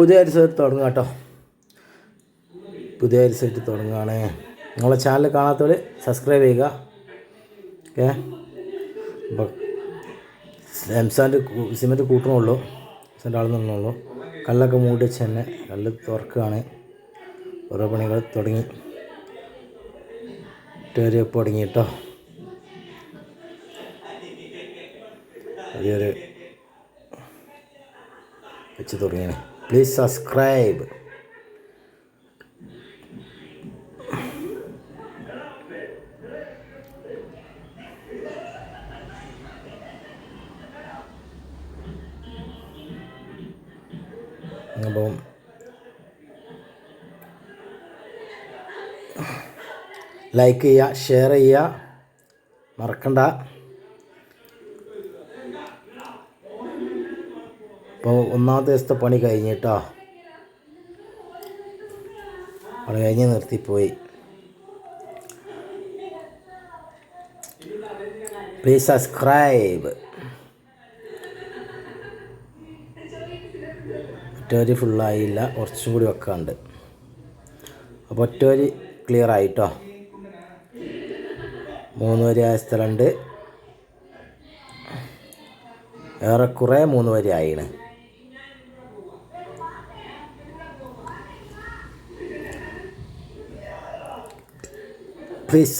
പുതിയ എപ്പിസോഡ് തുടങ്ങുക കേട്ടോ. പുതിയ എപ്പിസോഡ് തുടങ്ങുകയാണ്. നിങ്ങളെ ചാനൽ കാണാത്തവർ സബ്സ്ക്രൈബ് ചെയ്യുക. ഓക്കെ? അപ്പോൾ എംസാന്റെ സിമെന്റ് കൂട്ടണുള്ളൂ. എംസാന്റെ ആൾ നിന്നുള്ളൂ. കല്ലൊക്കെ മൂടി വെച്ച് തന്നെ കല്ല് തുറക്കുകയാണ്. ഓരോ പണികൾ തുടങ്ങി. ടേരിയപ്പ് തുടങ്ങി കേട്ടോ. അതൊരു വെച്ച് തുടങ്ങിയാണ്. പ്ലീസ് സബ്സ്ക്രൈബ് അപ്പം ലൈക്ക് ചെയ്യുക ഷെയർ ചെയ്യുക. മറക്കണ്ട. ഇപ്പോൾ ഒന്നാം ദിവസത്തെ പണി കഴിഞ്ഞിട്ടോ. പണി കഴിഞ്ഞ് നിർത്തിപ്പോയി. പ്ലീസ് സബ്സ്ക്രൈബ് ഒറ്റവരി ഫുള്ളായില്ല കുറച്ചും കൂടി വെക്കാണ്ട്. അപ്പോൾ ഒറ്റവരി ക്ലിയർ ആയിട്ടോ മൂന്ന് വരി ആയ സ്ഥലമുണ്ട് ഏറെക്കുറെ മൂന്ന് വരി ആയിണ്. പ്ലീസ്